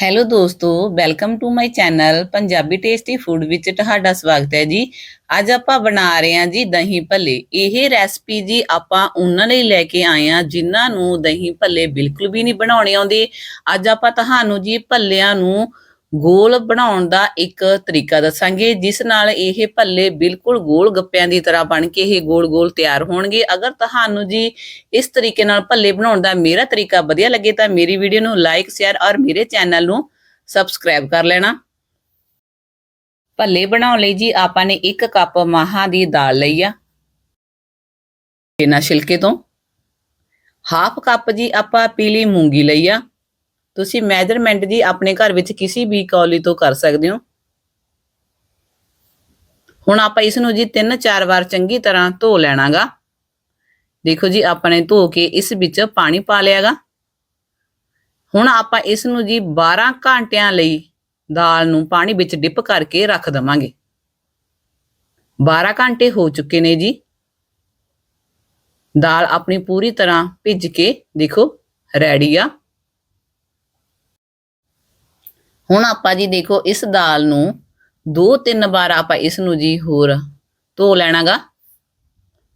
Hello ਦੋਸਤੋ welcome to my channel Punjabi tasty food ਵਿੱਚ ਤੁਹਾਡਾ ਸਵਾਗਤ ਹੈ ਜੀ। ਅੱਜ ਆਪਾਂ ਬਣਾ ਰਹੇ ਹਾਂ ਜੀ ਦਹੀਂ ਭੱਲੇ। ਇਹ ਰੈਸਪੀ ਜੀ ਆਪਾਂ ਉਹਨਾਂ ਲਈ ਲੈ ਕੇ ਆਏ ਹਾਂ ਜਿਨ੍ਹਾਂ ਨੂੰ ਦਹੀਂ ਭੱਲੇ ਬਿਲਕੁਲ ਵੀ ਨਹੀਂ ਬਣਾਉਣੇ ਆਉਂਦੇ। ਅੱਜ ਆਪਾਂ ਤੁਹਾਨੂੰ ਜੀ ਭੱਲਿਆਂ ਨੂੰ ਗੋਲ ਬਣਾਉਣ ਦਾ ਇੱਕ ਤਰੀਕਾ ਦੱਸਾਂਗੇ, ਜਿਸ ਨਾਲ ਇਹ ਭੱਲੇ ਬਿਲਕੁਲ ਗੋਲ ਗੱਪਿਆਂ ਦੀ ਤਰ੍ਹਾਂ ਬਣ ਕੇ ਇਹ ਗੋਲ-ਗੋਲ ਤਿਆਰ ਹੋਣਗੇ। ਅਗਰ ਤੁਹਾਨੂੰ ਜੀ ਇਸ ਤਰੀਕੇ ਨਾਲ ਭੱਲੇ ਬਣਾਉਣ ਦਾ ਮੇਰਾ ਤਰੀਕਾ ਵਧੀਆ ਲੱਗੇ ਤਾਂ ਮੇਰੀ ਵੀਡੀਓ ਨੂੰ ਲਾਈਕ, ਸ਼ੇਅਰ ਔਰ ਮੇਰੇ ਚੈਨਲ ਨੂੰ ਸਬਸਕ੍ਰਾਈਬ ਕਰ ਲੈਣਾ। ਭੱਲੇ ਬਣਾਉਣ ਲਈ ਜੀ ਆਪਾਂ ਨੇ 1 ਕੱਪ ਮਾਹਾਂ ਦੀ ਦਾਲ ਲਈ ਆ। ਬਿਨਾਂ ਛਿਲਕੇ ਤੋਂ। ਹਾਫ ਕੱਪ ਜੀ ਆਪਾਂ ਪੀਲੀ ਮੂੰਗੀ ਲਈ ਆ। ਤੁਸੀਂ ਮੈਜ਼ਰਮੈਂਟ ਜੀ ਆਪਣੇ ਘਰ ਵਿੱਚ ਕਿਸੇ ਵੀ ਕੌਲੀ ਤੋਂ ਕਰ ਸਕਦੇ ਹੋ। ਹੁਣ ਆਪਾਂ ਇਸ ਨੂੰ ਜੀ 3-4 ਵਾਰ ਚੰਗੀ ਤਰ੍ਹਾਂ ਧੋ ਲੈਣਾਗਾ। ਦੇਖੋ ਜੀ ਆਪਾਂ ਨੇ ਧੋ ਕੇ ਇਸ ਵਿੱਚ ਪਾਣੀ ਪਾ ਲਿਆਗਾ। ਹੁਣ ਆਪਾਂ ਇਸ ਨੂੰ ਜੀ 12 ਘੰਟਿਆਂ ਲਈ ਦਾਲ ਨੂੰ ਪਾਣੀ ਵਿੱਚ ਡਿਪ ਕਰਕੇ ਰੱਖ ਦਵਾਂਗੇ। 12 ਘੰਟੇ ਹੋ ਚੁੱਕੇ ਨੇ ਜੀ। ਦਾਲ ਆਪਣੀ ਪੂਰੀ ਤਰ੍ਹਾਂ ਭਿੱਜ ਕੇ ਦੇਖੋ, ਰੈਡੀ ਆ। ਹੁਣ ਆਪਾਂ ਜੀ ਦੇਖੋ ਇਸ ਦਾਲ ਨੂੰ ਦੋ ਤਿੰਨ ਵਾਰ ਆਪਾਂ ਇਸ ਨੂੰ ਜੀ ਹੋਰ ਧੋ ਲੈਣਾਗਾ।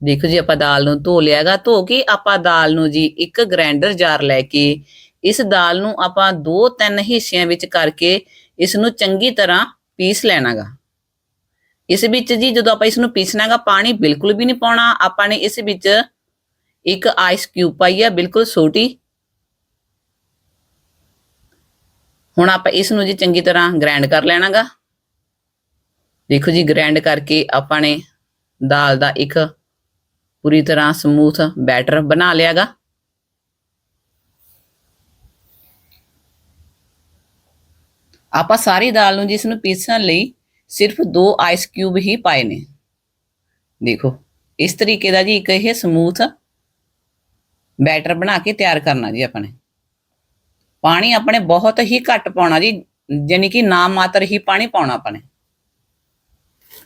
ਦੇਖੋ ਜੀ ਆਪਾਂ ਦਾਲ ਨੂੰ ਧੋ ਲਿਆਗਾ। ਧੋ ਕੇ ਆਪਾਂ ਦਾਲ ਨੂੰ ਜੀ ਇੱਕ ਗ੍ਰਾਈਂਡਰ ਜਾਰ ਲੈ ਕੇ ਇਸ ਦਾਲ ਨੂੰ ਆਪਾਂ ਦੋ ਤਿੰਨ ਹਿੱਸਿਆਂ ਵਿੱਚ ਕਰਕੇ ਇਸ ਨੂੰ ਚੰਗੀ ਤਰ੍ਹਾਂ ਪੀਸ ਲੈਣਾਗਾ। ਇਸ ਵਿੱਚ ਜੀ ਜਦੋਂ ਆਪਾਂ ਇਸ ਨੂੰ ਪੀਸਣਾਗਾ, ਪਾਣੀ ਬਿਲਕੁਲ ਵੀ ਨਹੀਂ ਪਾਉਣਾ। ਆਪਾਂ ਨੇ ਇਸ ਵਿੱਚ ਇੱਕ ਆਈਸ ਕਿਊਬ ਪਾਈ ਆ, ਬਿਲਕੁਲ ਛੋਟੀ ਹੁਣ ਆਪਾਂ ਇਸ ਨੂੰ ਜੀ ਚੰਗੀ ਤਰ੍ਹਾਂ ਗ੍ਰਾਈਂਡ ਕਰ ਲੈਣਾਗਾ। ਦੇਖੋ ਜੀ ਗ੍ਰਾਈਂਡ ਕਰਕੇ ਆਪਾਂ ਨੇ ਦਾਲ ਦਾ ਇੱਕ ਪੂਰੀ ਤਰ੍ਹਾਂ ਸਮੂਥ ਬੈਟਰ ਬਣਾ ਲਿਆਗਾ। ਆਪਾਂ ਸਾਰੀ ਦਾਲ ਨੂੰ ਜਿਸ ਨੂੰ ਪੀਸਣ ਲਈ ਸਿਰਫ ਦੋ ਆਈਸ ਕਿਊਬ ਹੀ ਪਾਏ ਨੇ। ਦੇਖੋ, ਇਸ ਤਰੀਕੇ ਦਾ ਜੀ ਇੱਕ ਇਹ ਸਮੂਥ ਬੈਟਰ ਬਣਾ ਕੇ ਤਿਆਰ ਕਰਨਾ ਜੀ ਆਪਾਂ ਨੇ। ਪਾਣੀ ਆਪਣੇ ਬਹੁਤ ਹੀ ਘੱਟ ਪਾਉਣਾ ਜੀ ਯਾਨੀ ਕਿ ਨਾ ਮਾਤਰ ਹੀ ਪਾਣੀ ਪਾਉਣਾ ਆਪਾਂ ਨੇ।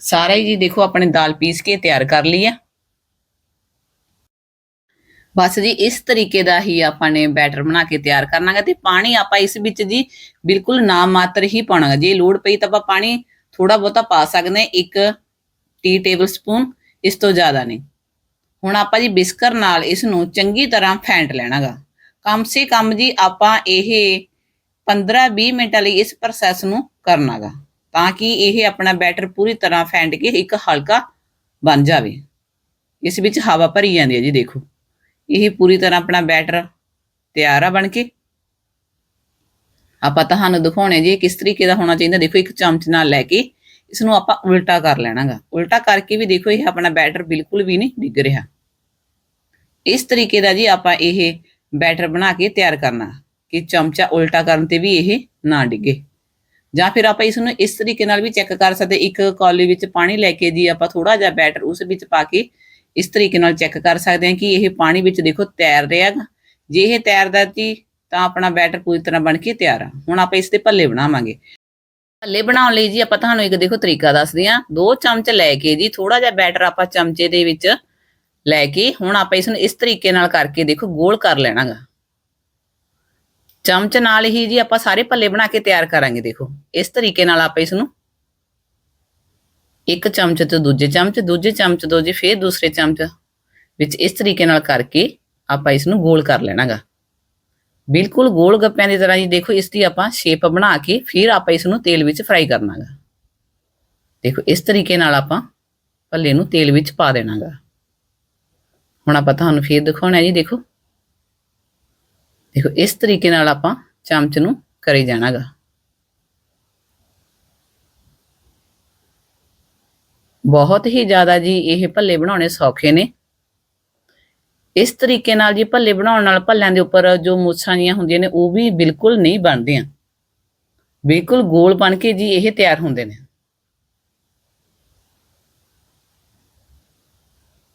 ਸਾਰਾ ਹੀ ਜੀ ਦੇਖੋ ਆਪਣੇ ਦਾਲ ਪੀਸ ਕੇ ਤਿਆਰ ਕਰ ਲਈ ਆ। ਬਸ ਜੀ, ਇਸ ਤਰੀਕੇ ਦਾ ਹੀ ਆਪਾਂ ਨੇ ਬੈਟਰ ਬਣਾ ਕੇ ਤਿਆਰ ਕਰਨਾਗਾ ਤੇ ਪਾਣੀ ਆਪਾਂ ਇਸ ਵਿੱਚ ਜੀ ਬਿਲਕੁਲ ਨਾ ਮਾਤਰ ਹੀ ਪਾਉਣਾਗਾ ਜੇ ਲੋੜ ਪਈ ਤਾਂ ਆਪਾਂ ਪਾਣੀ ਥੋੜਾ ਬਹੁਤਾ ਪਾ ਸਕਦੇ ਹਾਂ, ਇੱਕ ਟੀ ਟੇਬਲ ਸਪੂਨ ਇਸ ਤੋਂ ਜ਼ਿਆਦਾ ਨਹੀਂ। ਹੁਣ ਆਪਾਂ ਜੀ ਬਿਸਕਰ ਨਾਲ ਇਸ ਨੂੰ ਚੰਗੀ ਤਰ੍ਹਾਂ ਫੈਂਟ ਲੈਣਾਗਾ ਕਮ ਸੇ ਕਮ ਜੀ ਆਪਾਂ ਇਹ 15-20 ਮਿੰਟਾਂ ਲਈ ਇਸ ਪ੍ਰੋਸੈਸ ਨੂੰ ਕਰਨਾਗਾ, ਤਾਂ ਕਿ ਇਹ ਆਪਣਾ ਬੈਟਰ ਪੂਰੀ ਤਰ੍ਹਾਂ ਫੈਂਡ ਕੇ ਇੱਕ ਹਲਕਾ ਬਣ ਜਾਵੇ। ਇਸ ਵਿੱਚ ਹਵਾ ਭਰੀ ਜਾਂਦੀ ਹੈ ਜੀ, ਦੇਖੋ। ਇਹ ਪੂਰੀ ਤਰ੍ਹਾਂ ਆਪਣਾ ਬੈਟਰ ਤਿਆਰ ਆ ਬਣ ਕੇ। ਆਪਾਂ ਤੁਹਾਨੂੰ ਦਿਖਾਉਣੇ ਜੀ ਕਿਸ ਤਰੀਕੇ ਦਾ ਹੋਣਾ ਚਾਹੀਦਾ। ਦੇਖੋ, ਇੱਕ ਚਮਚ ਨਾਲ ਲੈ ਕੇ ਇਸ ਨੂੰ ਆਪਾਂ ਉਲਟਾ ਕਰ ਲੈਣਾਗਾ। ਉਲਟਾ ਕਰਕੇ ਵੀ ਦੇਖੋ, ਇਹ ਆਪਣਾ ਬੈਟਰ ਬਿਲਕੁਲ ਵੀ ਨਹੀਂ ਡਿੱਗ ਰਿਹਾ। ਇਸ ਤਰੀਕੇ ਦਾ ਜੀ ਆਪਾਂ ਇਹ ਬੈਟਰ ਬਣਾ ਕੇ ਤਿਆਰ ਕਰਨਾ ਕਿ ਚਮਚਾ ਉਲਟਾ ਕਰਨ ਤੇ ਵੀ ਇਹ ਨਾ ਡਿੱਗੇ। ਜਾਂ ਫਿਰ ਆਪਾਂ ਇਸ ਨੂੰ ਇਸ ਤਰੀਕੇ ਨਾਲ ਵੀ ਚੈੱਕ ਕਰ ਸਕਦੇ, ਇੱਕ ਕੌਲੀ ਵਿੱਚ ਪਾਣੀ ਲੈ ਕੇ ਜੀ ਆਪਾਂ ਥੋੜਾ ਜਿਹਾ ਬੈਟਰ ਉਸ ਵਿੱਚ ਪਾ ਕੇ ਇਸ ਤਰੀਕੇ ਨਾਲ ਚੈੱਕ ਕਰ ਸਕਦੇ ਹਾਂ ਕਿ ਇਹ ਪਾਣੀ ਵਿੱਚ ਦੇਖੋ ਤੈਰ ਰਿਹਾ ਹੈ ਜੇ ਇਹ ਤੈਰਦਾ ਜੀ ਤਾਂ ਆਪਣਾ ਬੈਟਰ ਪੂਰੀ ਤਰ੍ਹਾਂ ਬਣ ਕੇ ਤਿਆਰ ਆ। ਹੁਣ ਆਪਾਂ ਇਸ ਦੇ ਭੱਲੇ ਬਣਾਵਾਂਗੇ। ਭੱਲੇ ਬਣਾਉਣ ਲਈ ਜੀ ਆਪਾਂ ਤੁਹਾਨੂੰ ਇੱਕ ਦੇਖੋ ਤਰੀਕਾ ਦੱਸਦੇ ਹਾਂ। ਦੋ ਚਮਚ ਲੈ ਕੇ ਜੀ ਥੋੜਾ ਜਿਹਾ ਬੈਟਰ ਆਪਾਂ ਚਮਚੇ ਦੇ ਵਿੱਚ ਲੈ ਕੇ ਹੁਣ ਆਪਾਂ ਇਸ ਨੂੰ ਇਸ ਤਰੀਕੇ ਨਾਲ ਕਰਕੇ ਦੇਖੋ, ਗੋਲ ਕਰ ਲੈਣਾਗਾ। ਚਮਚ ਨਾਲ ਹੀ ਜੀ ਆਪਾਂ ਸਾਰੇ ਭੱਲੇ ਬਣਾ ਕੇ ਤਿਆਰ ਕਰਾਂਗੇ, ਦੇਖੋ। ਇਸ ਤਰੀਕੇ ਨਾਲ ਆਪਾਂ ਇਸ ਨੂੰ ਇੱਕ ਚਮਚ ਤੋਂ ਦੂਜੇ ਚਮਚ ਦੂਜੇ ਚਮਚ ਤੋਂ ਜੀ ਫਿਰ ਦੂਸਰੇ ਚਮਚ ਵਿੱਚ ਇਸ ਤਰੀਕੇ ਨਾਲ ਕਰਕੇ ਆਪਾਂ ਇਸ ਨੂੰ ਗੋਲ ਕਰ ਲੈਣਾਗਾ। ਬਿਲਕੁਲ ਗੋਲ ਗੱਪਿਆਂ ਦੀ ਤਰ੍ਹਾਂ ਜੀ ਦੇਖੋ, ਇਸ ਦੀ ਆਪਾਂ ਸ਼ੇਪ ਬਣਾ ਕੇ ਫਿਰ ਆਪਾਂ ਇਸ ਨੂੰ ਤੇਲ ਵਿੱਚ ਫਰਾਈ ਕਰਨਾਗਾ। ਦੇਖੋ, ਇਸ ਤਰੀਕੇ ਨਾਲ ਆਪਾਂ ਭੱਲੇ ਨੂੰ ਤੇਲ ਵਿੱਚ ਪਾ ਦੇਣਾਗਾ। ਹੁਣ ਆਪਾਂ ਤੁਹਾਨੂੰ ਫੇਰ ਦਿਖਾਉਣਾ ਜੀ, ਦੇਖੋ। ਦੇਖੋ, ਇਸ ਤਰੀਕੇ ਨਾਲ ਆਪਾਂ ਚਮਚ ਨੂੰ ਕਰੀ ਜਾਣਾਗਾ। ਬਹੁਤ ਹੀ ਜ਼ਿਆਦਾ ਜੀ ਇਹ ਭੱਲੇ ਬਣਾਉਣੇ ਸੌਖੇ ਨੇ। ਇਸ ਤਰੀਕੇ ਨਾਲ ਜੀ ਭੱਲੇ ਬਣਾਉਣ ਨਾਲ ਭੱਲਿਆਂ ਦੇ ਉੱਪਰ ਜੋ ਮੁੱਛਾਂ ਜੀਆਂ ਹੁੰਦੀਆਂ ਨੇ, ਉਹ ਵੀ ਬਿਲਕੁਲ ਨਹੀਂ ਬਣਦੀਆਂ। ਬਿਲਕੁਲ ਗੋਲ ਬਣ ਕੇ ਜੀ ਇਹ ਤਿਆਰ ਹੁੰਦੇ ਨੇ।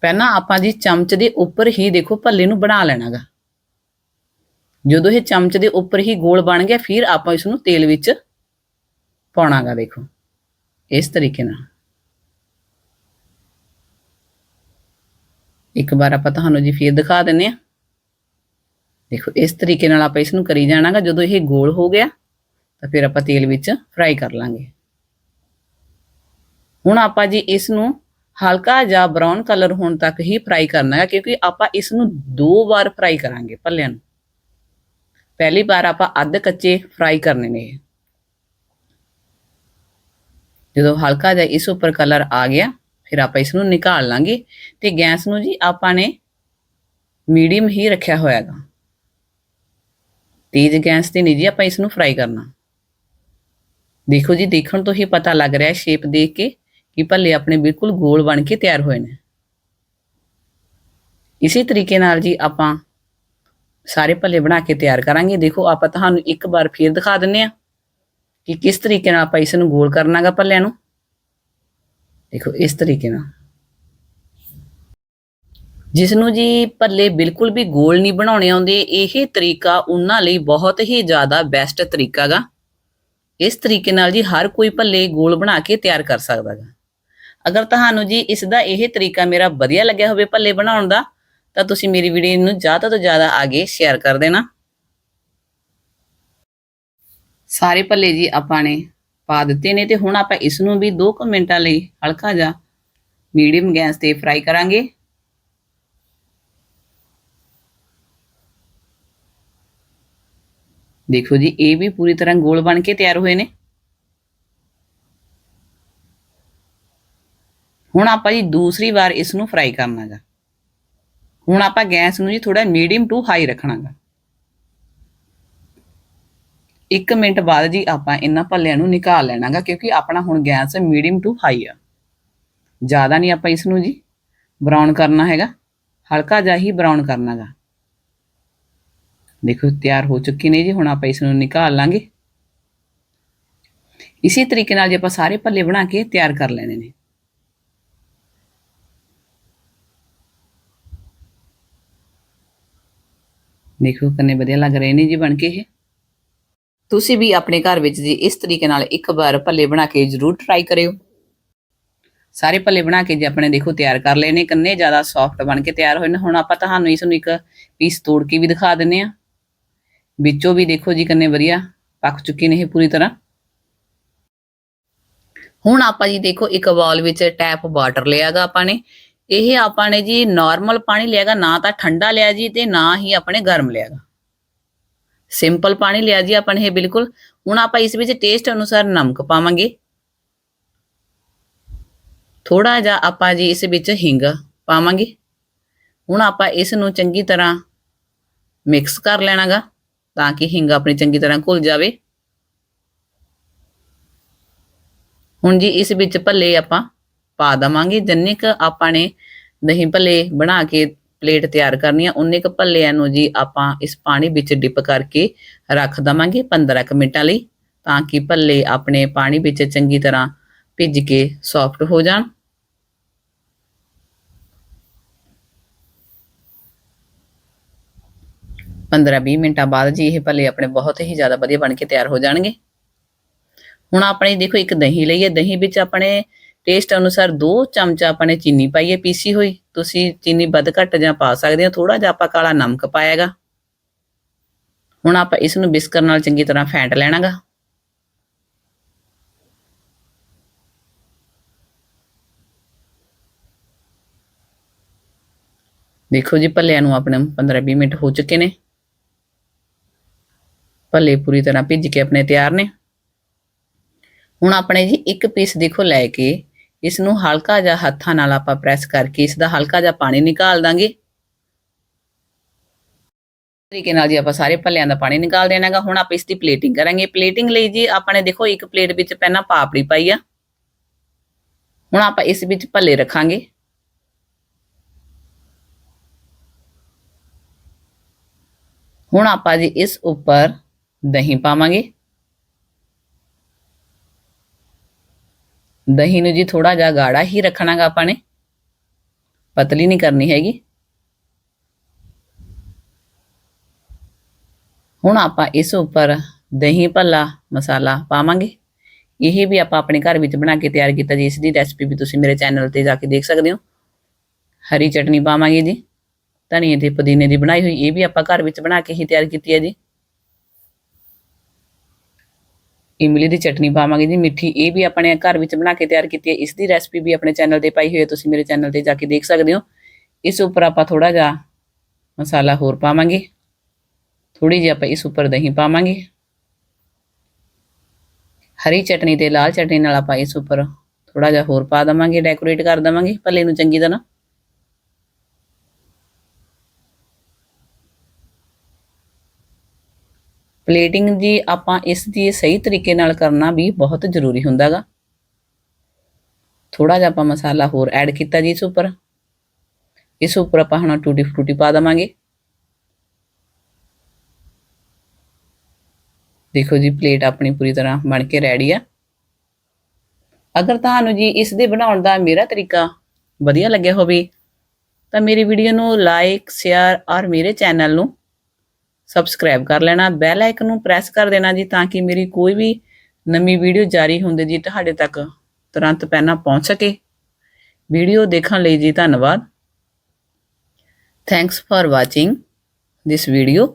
ਪਹਿਲਾਂ ਆਪਾਂ ਜੀ ਚਮਚ ਦੇ ਉੱਪਰ ਹੀ ਦੇਖੋ ਭੱਲੇ ਨੂੰ ਬਣਾ ਲੈਣਾਗਾ। ਜਦੋਂ ਇਹ ਚਮਚ ਦੇ ਉੱਪਰ ਹੀ ਗੋਲ ਬਣ ਗਿਆ, ਫਿਰ ਆਪਾਂ ਇਸ ਨੂੰ ਤੇਲ ਵਿੱਚ ਪਾਉਣਾਗਾ ਦੇਖੋ, ਇਸ ਤਰੀਕੇ ਨਾਲ। ਇੱਕ ਵਾਰ ਆਪਾਂ ਤੁਹਾਨੂੰ ਜੀ ਫੇਰ ਦਿਖਾ ਦਿੰਨੇ ਆ ਦੇਖੋ, ਇਸ ਤਰੀਕੇ ਨਾਲ ਆਪਾਂ ਇਸ ਨੂੰ ਕਰੀ ਜਾਣਾਗਾ। ਜਦੋਂ ਇਹ ਗੋਲ ਹੋ ਗਿਆ, ਤਾਂ ਫਿਰ ਆਪਾਂ ਤੇਲ ਵਿੱਚ ਫਰਾਈ ਕਰ ਲਾਂਗੇ। ਹੁਣ ਆਪਾਂ ਜੀ ਇਸ ਨੂੰ ਹਲਕਾ ਜਾਂ ਬਰਾਊਨ ਕਲਰ ਹੋਣ ਤੱਕ ਹੀ ਫਰਾਈ ਕਰਨਾ ਹੈ, ਕਿਉਂਕਿ ਆਪਾਂ ਇਸ ਨੂੰ ਦੋ ਵਾਰ ਫਰਾਈ ਕਰਾਂਗੇ ਭੱਲਿਆਂ ਨੂੰ। ਪਹਿਲੀ ਵਾਰ ਆਪਾਂ ਅੱਧ ਕੱਚੇ ਫਰਾਈ ਕਰਨੇ ਨੇ। ਜਦੋਂ ਹਲਕਾ ਜਿਹਾ ਇਸ ਉੱਪਰ ਕਲਰ ਆ ਗਿਆ, ਫਿਰ ਆਪਾਂ ਇਸ ਨੂੰ ਨਿਕਾਲ ਲਾਂਗੇ ਤੇ ਗੈਸ ਨੂੰ ਜੀ ਆਪਾਂ ਨੇ ਮੀਡੀਅਮ ਹੀ ਰੱਖਿਆ ਹੋਇਆ ਹੈਗਾ। ਤੇਜ਼ ਗੈਸ ਤੇ ਨਹੀਂ ਜੀ ਆਪਾਂ ਇਸ ਨੂੰ ਫਰਾਈ ਕਰਨਾ। ਦੇਖੋ ਜੀ, ਦੇਖਣ ਤੋਂ ਹੀ ਪਤਾ ਲੱਗ ਰਿਹਾ ਸ਼ੇਪ ਦੇਖ ਕੇ ਕਿ ਭੱਲੇ ਆਪਣੇ ਬਿਲਕੁਲ ਗੋਲ ਬਣ ਕੇ ਤਿਆਰ ਹੋਏ ਨੇ। ਇਸੇ ਤਰੀਕੇ ਨਾਲ ਜੀ ਆਪਾਂ ਸਾਰੇ ਭੱਲੇ ਬਣਾ ਕੇ ਤਿਆਰ ਕਰਾਂਗੇ। ਦੇਖੋ, ਆਪਾਂ ਤੁਹਾਨੂੰ ਇੱਕ ਵਾਰ ਫੇਰ ਦਿਖਾ ਦਿੰਨੇ ਆ ਕਿ ਕਿਸ ਤਰੀਕੇ ਨਾਲ ਆਪਾਂ ਇਸ ਨੂੰ ਗੋਲ ਕਰਨਾਗਾ ਭੱਲਿਆਂ ਨੂੰ। ਦੇਖੋ, ਇਸ ਤਰੀਕੇ ਨਾਲ। ਜਿਸ ਨੂੰ ਜੀ ਭੱਲੇ ਬਿਲਕੁਲ ਵੀ ਗੋਲ ਨਹੀਂ ਬਣਾਉਣੇ ਆਉਂਦੇ, ਇਹ ਤਰੀਕਾ ਉਹਨਾਂ ਲਈ ਬਹੁਤ ਹੀ ਜ਼ਿਆਦਾ ਬੈਸਟ ਤਰੀਕਾ ਗਾ ਇਸ ਤਰੀਕੇ ਨਾਲ ਜੀ ਹਰ ਕੋਈ ਭੱਲੇ ਗੋਲ ਬਣਾ ਕੇ ਤਿਆਰ ਕਰ ਸਕਦਾ ਗਾ ਅਗਰ ਤੁਹਾਨੂੰ ਜੀ ਇਸ ਦਾ ਇਹ ਤਰੀਕਾ ਮੇਰਾ ਵਧੀਆ ਲੱਗਿਆ ਹੋਵੇ ਭੱਲੇ ਬਣਾਉਣ ਦਾ, ਤਾਂ ਤੁਸੀਂ ਮੇਰੀ ਵੀਡੀਓ ਨੂੰ ਜ਼ਿਆਦਾ ਤੋਂ ਜ਼ਿਆਦਾ ਅੱਗੇ ਸ਼ੇਅਰ ਕਰ ਦੇਣਾ। ਸਾਰੇ ਭੱਲੇ ਜੀ ਆਪਾਂ ਨੇ ਪਾ ਦਿੱਤੇ ਨੇ ਤੇ ਹੁਣ ਆਪਾਂ ਇਸ ਨੂੰ ਵੀ 2 ਮਿੰਟਾਂ ਲਈ ਹਲਕਾ ਜਿਹਾ ਮੀਡੀਅਮ ਗੈਸ ਤੇ ਫਰਾਈ ਕਰਾਂਗੇ। ਦੇਖੋ ਜੀ, ਇਹ ਵੀ ਪੂਰੀ ਤਰ੍ਹਾਂ ਗੋਲ ਬਣ ਕੇ ਤਿਆਰ ਹੋਏ ਨੇ। ਹੁਣ ਆਪਾਂ ਜੀ ਦੂਸਰੀ ਵਾਰ ਇਸ ਨੂੰ ਫਰਾਈ ਕਰਨਾਗਾ। ਹੁਣ ਆਪਾਂ ਗੈਸ ਨੂੰ ਜੀ ਥੋੜਾ ਮੀਡੀਅਮ ਟੂ ਹਾਈ ਰੱਖਣਾਗਾ। 1 ਮਿੰਟ ਬਾਅਦ ਜੀ ਆਪਾਂ ਇਹਨਾਂ ਭੱਲਿਆਂ ਨੂੰ ਨਿਕਾਲ ਲੈਣਾਗਾ ਕਿਉਂਕਿ ਆਪਣਾ ਹੁਣ ਗੈਸ ਮੀਡੀਅਮ ਟੂ ਹਾਈ ਆ। ਜ਼ਿਆਦਾ ਨਹੀਂ ਆਪਾਂ ਇਸ ਨੂੰ ਜੀ ਬਰਾਊਨ ਕਰਨਾ ਹੈਗਾ। ਹਲਕਾ ਜਿਹਾ ਹੀ ਬਰਾਊਨ ਕਰਨਾਗਾ। ਦੇਖੋ ਤਿਆਰ ਹੋ ਚੁੱਕੇ ਨੇ ਜੀ, ਹੁਣ ਆਪਾਂ ਇਸ ਨੂੰ ਨਿਕਾਲ ਲਾਂਗੇ। ਇਸੇ ਤਰੀਕੇ ਨਾਲ ਜੇ ਆਪਾਂ ਸਾਰੇ ਭੱਲੇ ਬਣਾ ਕੇ ਤਿਆਰ ਕਰ ਲੈਣੇ ਨੇ। ਦੇਖੋ ਕਿੰਨੇ ਵਧੀਆ ਲੱਗ ਰਹੇ ਨੇ ਜੀ ਬਣ ਕੇ ਇਹ। ਤੁਸੀਂ ਵੀ ਆਪਣੇ ਘਰ ਵਿੱਚ ਜੀ ਇਸ ਤਰੀਕੇ ਨਾਲ ਇੱਕ ਵਾਰ ਭੱਲੇ ਬਣਾ ਕੇ ਜ਼ਰੂਰ ਟਰਾਈ ਕਰਿਓ। ਸਾਰੇ ਭੱਲੇ ਬਣਾ ਕੇ ਜੀ ਆਪਣੇ ਦੇਖੋ ਤਿਆਰ ਕਰ ਲਏ ਨੇ ਕਿੰਨੇ ਜ਼ਿਆਦਾ ਸੌਫਟ ਬਣ ਕੇ ਤਿਆਰ ਹੋਏ ਨੇ। ਹੁਣ ਆਪਾਂ ਤੁਹਾਨੂੰ ਇਸ ਨੂੰ ਇੱਕ ਪੀਸ ਤੋੜ ਕੇ ਵੀ ਦਿਖਾ ਦਿੰਨੇ ਆ ਵਿੱਚੋਂ ਵੀ ਦੇਖੋ ਜੀ ਕਿੰਨੇ ਵਧੀਆ ਪੱਕ ਚੁੱਕੇ ਨੇ ਇਹ ਪੂਰੀ ਤਰ੍ਹਾਂ। ਹੁਣ ਆਪਾਂ ਜੀ ਦੇਖੋ ਇੱਕ ਬਾਉਲ ਵਿੱਚ ਟੈਪ ਵਾਟਰ ਲਿਆਗਾ ਆਪਾਂ ਨੇ। ਇਹ ਆਪਾਂ ਨੇ ਜੀ ਨਾਰਮਲ ਪਾਣੀ ਲਿਆਗਾ, ਨਾ ਤਾਂ ਠੰਡਾ ਲਿਆ ਜੀ ਤੇ ਨਾ ਹੀ ਆਪਣੇ ਗਰਮ ਲਿਆਗਾ। ਸਿੰਪਲ ਪਾਣੀ ਲਿਆ ਜੀ ਆਪਾਂ ਨੇ ਇਹ ਬਿਲਕੁਲ। ਹੁਣ ਆਪਾਂ ਇਸ ਵਿੱਚ ਟੇਸਟ ਅਨੁਸਾਰ ਨਮਕ ਪਾਵਾਂਗੇ। ਥੋੜਾ ਜਿਹਾ ਆਪਾਂ ਜੀ ਇਸ ਵਿੱਚ ਹਿੰਗ ਪਾਵਾਂਗੇ। ਹੁਣ ਆਪਾਂ ਇਸ ਨੂੰ ਚੰਗੀ ਤਰ੍ਹਾਂ ਮਿਕਸ ਕਰ ਲੈਣਾਗਾ ਤਾਂ ਕਿ ਹਿੰਗ ਆਪਣੀ ਚੰਗੀ ਤਰ੍ਹਾਂ ਘੁਲ ਜਾਵੇ। ਹੁਣ ਜੀ ਇਸ ਵਿੱਚ ਭੱਲੇ ਆਪਾਂ ਪਾ ਦਵਾਂਗੇ। ਜਿੰਨੇ ਕ ਆਪਾਂ ਨੇ ਦਹੀਂ ਭੱਲੇ ਬਣਾ ਕੇ ਪਲੇਟ ਤਿਆਰ ਕਰਨੀ ਆ ਉਨੇ ਕ ਭੱਲਿਆਂ ਨੂੰ ਜੀ ਆਪਾਂ ਇਸ ਪਾਣੀ ਵਿੱਚ ਡਿਪ ਕਰਕੇ ਰੱਖ ਦਵਾਂਗੇ 15 ਕੁ ਮਿੰਟਾਂ ਲਈ, ਤਾਂ ਕਿ ਭੱਲੇ ਆਪਣੇ ਪਾਣੀ ਵਿੱਚ ਚੰਗੀ ਤਰ੍ਹਾਂ ਭਿੱਜ ਕੇ ਸੌਫਟ ਹੋ ਜਾਣ। ਪੰਦਰਾਂ 20 ਮਿੰਟਾਂ ਬਾਅਦ ਜੀ ਇਹ ਭੱਲੇ ਆਪਣੇ ਬਹੁਤ ਹੀ ਜ਼ਿਆਦਾ ਵਧੀਆ ਬਣ ਕੇ ਤਿਆਰ ਹੋ ਜਾਣਗੇ। ਹੁਣ ਆਪਣੇ ਦੇਖੋ ਇੱਕ ਦਹੀਂ ਲਈ ਹੈ। ਦਹੀਂ ਵਿੱਚ ਆਪਣੇ ਟੇਸਟ ਅਨੁਸਾਰ 2 ਚਮਚ ਆਪਾਂ ਨੇ ਚੀਨੀ ਪਾਈ ਹੈ ਪੀਸੀ ਹੋਈ। ਤੁਸੀਂ ਚੀਨੀ ਵੱਧ ਘੱਟ ਜਾਂ ਪਾ ਸਕਦੇ ਹੋ ਥੋੜਾ ਜਿਹਾ ਆਪਾਂ ਕਾਲਾ ਨਮਕ ਪਾਇਆਗਾ ਹੁਣ ਆਪਾਂ ਇਸ ਨੂੰ ਬਿਸਕਰ ਨਾਲ ਚੰਗੀ ਤਰ੍ਹਾਂ ਫੈਂਟ ਲੈਣਾਗਾ। ਦੇਖੋ ਜੀ, ਭੱਲਿਆਂ ਨੂੰ ਆਪਣੇ 15-20 ਮਿੰਟ ਹੋ ਚੁੱਕੇ ਨੇ। ਭੱਲੇ ਪੂਰੀ ਤਰ੍ਹਾਂ ਭਿੱਜ ਕੇ ਆਪਣੇ ਤਿਆਰ ਨੇ। ਹੁਣ ਆਪਣੇ ਜੀ ਇੱਕ ਪੀਸ ਦੇਖੋ ਲੈ ਕੇ ਇਸ ਨੂੰ ਹਲਕਾ ਜਿਹਾ ਹੱਥਾਂ ਨਾਲ ਆਪਾਂ ਪ੍ਰੈਸ ਕਰਕੇ ਇਸ ਦਾ ਹਲਕਾ ਜਿਹਾ ਪਾਣੀ ਨਿਕਾਲ ਦਾਂਗੇ। ਤਰੀਕੇ ਨਾਲ ਜੀ ਆਪਾਂ ਸਾਰੇ ਭੱਲਿਆਂ ਦਾ ਪਾਣੀ ਨਿਕਾਲ ਦੇਣਾਗਾ ਹੁਣ ਆਪਾਂ ਇਸ ਦੀ ਪਲੇਟਿੰਗ ਕਰਾਂਗੇ। ਪਲੇਟਿੰਗ ਲਈ ਜੀ ਆਪਾਂ ਨੇ ਦੇਖੋ ਇੱਕ ਪਲੇਟ ਵਿੱਚ ਪਹਿਲਾਂ ਪਾਪੜੀ ਪਾਈ ਆ। ਹੁਣ ਆਪਾਂ ਇਸ ਵਿੱਚ ਭੱਲੇ ਰੱਖਾਂਗੇ। ਹੁਣ ਆਪਾਂ ਜੀ ਇਸ ਉੱਪਰ ਦਹੀਂ ਪਾਵਾਂਗੇ। ਦਹੀਂ ਨੂੰ ਜੀ ਥੋੜਾ ਜਿਹਾ ਗਾੜਾ ਹੀ ਰੱਖਣਾਗਾ ਆਪਾਂ ਨੇ ਪਤਲੀ ਨਹੀਂ ਕਰਨੀ ਹੈਗੀ ਹੁਣ ਆਪਾਂ ਇਸ ਉੱਪਰ ਦਹੀਂ ਭੱਲਾ ਮਸਾਲਾ ਪਾਵਾਂਗੇ ਇਹ ਵੀ ਆਪਾਂ ਆਪਣੇ ਘਰ ਵਿੱਚ ਬਣਾ ਕੇ ਤਿਆਰ ਕੀਤਾ ਜੀ ਇਸ ਦੀ ਰੈਸਪੀ ਵੀ ਤੁਸੀਂ ਮੇਰੇ ਚੈਨਲ ਤੇ ਜਾ ਕੇ ਦੇਖ ਸਕਦੇ ਹੋ ਹਰੀ ਚਟਨੀ ਪਾਵਾਂਗੇ ਜੀ ਧਨੀਏ ਤੇ ਪੁਦੀਨੇ ਦੀ ਬਣਾਈ ਹੋਈ ਇਹ ਵੀ ਆਪਾਂ ਘਰ ਵਿੱਚ ਬਣਾ ਕੇ ਹੀ ਤਿਆਰ ਕੀਤੀ ਹੈ ਜੀ ਇਮਲੀ ਦੀ ਚਟਨੀ ਪਾਵਾਂਗੇ ਜੀ, ਮਿੱਠੀ, ਇਹ ਵੀ ਆਪਣੇ ਘਰ ਵਿੱਚ ਬਣਾ ਕੇ ਤਿਆਰ ਕੀਤੀ ਹੈ। ਇਸ ਦੀ ਰੈਸਪੀ ਵੀ ਆਪਣੇ ਚੈਨਲ ਤੇ ਪਾਈ ਹੋਈ ਹੈ, ਤੁਸੀਂ ਮੇਰੇ ਚੈਨਲ ਤੇ ਜਾ ਕੇ ਦੇਖ ਸਕਦੇ ਹੋ। ਇਸ ਉੱਪਰ ਆਪਾਂ ਥੋੜਾ ਜਿਹਾ ਮਸਾਲਾ ਹੋਰ ਪਾਵਾਂਗੇ। ਥੋੜੀ ਜਿਹੀ ਆਪਾਂ ਇਸ ਉੱਪਰ ਦਹੀਂ ਪਾਵਾਂਗੇ। ਹਰੀ ਚਟਨੀ ਤੇ ਲਾਲ ਚਟਨੀ ਨਾਲ ਆਪਾਂ ਇਸ ਉੱਪਰ ਥੋੜਾ ਜਿਹਾ ਹੋਰ ਪਾ ਦਵਾਂਗੇ ਡੈਕੋਰੇਟ ਕਰ ਦਵਾਂਗੇ। ਭੱਲੇ ਨੂੰ ਚੰਗੀ ਤਰ੍ਹਾਂ। ਪਲੇਟਿੰਗ ਜੀ ਆਪਾਂ ਇਸ ਦੀ ਸਹੀ ਤਰੀਕੇ ਨਾਲ ਕਰਨਾ ਵੀ ਬਹੁਤ ਜ਼ਰੂਰੀ ਹੁੰਦਾਗਾ। ਥੋੜਾ ਜਿਹਾ ਆਪਾਂ ਮਸਾਲਾ ਹੋਰ ਐਡ ਕੀਤਾ ਜੀ ਇਸ ਉੱਪਰ। ਇਸ ਉੱਪਰ ਆਪਾਂ ਹੁਣ ਟੂਟੀ ਫਰੂਟੀ ਪਾ ਦਵਾਂਗੇ। ਦੇਖੋ ਜੀ ਪਲੇਟ ਆਪਣੀ ਪੂਰੀ ਤਰ੍ਹਾਂ ਬਣ ਕੇ ਰੈਡੀ ਆ। ਅਗਰ ਤੁਹਾਨੂੰ ਜੀ ਇਸ ਦੇ ਬਣਾਉਣ ਦਾ ਮੇਰਾ ਤਰੀਕਾ ਵਧੀਆ ਲੱਗਿਆ ਹੋਵੇ, ਤਾਂ ਮੇਰੀ ਵੀਡੀਓ ਨੂੰ ਲਾਈਕ ਸ਼ੇਅਰ ਔਰ ਮੇਰੇ ਚੈਨਲ ਨੂੰ ਸਬਸਕ੍ਰਾਈਬ ਕਰ ਲੈਣਾ ਬੈਲ ਆਈਕਨ ਨੂੰ ਪ੍ਰੈਸ ਕਰ ਦੇਣਾ ਜੀ ਤਾਂ ਕਿ ਮੇਰੀ ਕੋਈ ਵੀ ਨਵੀਂ ਵੀਡੀਓ ਜਾਰੀ ਹੁੰਦੇ ਜੀ ਤੁਹਾਡੇ ਤੱਕ ਤੁਰੰਤ ਪਹਿਲਾਂ ਪਹੁੰਚ ਸਕੇ। ਵੀਡੀਓ ਦੇਖਣ ਲਈ ਜੀ ਧੰਨਵਾਦ। Thanks for watching this video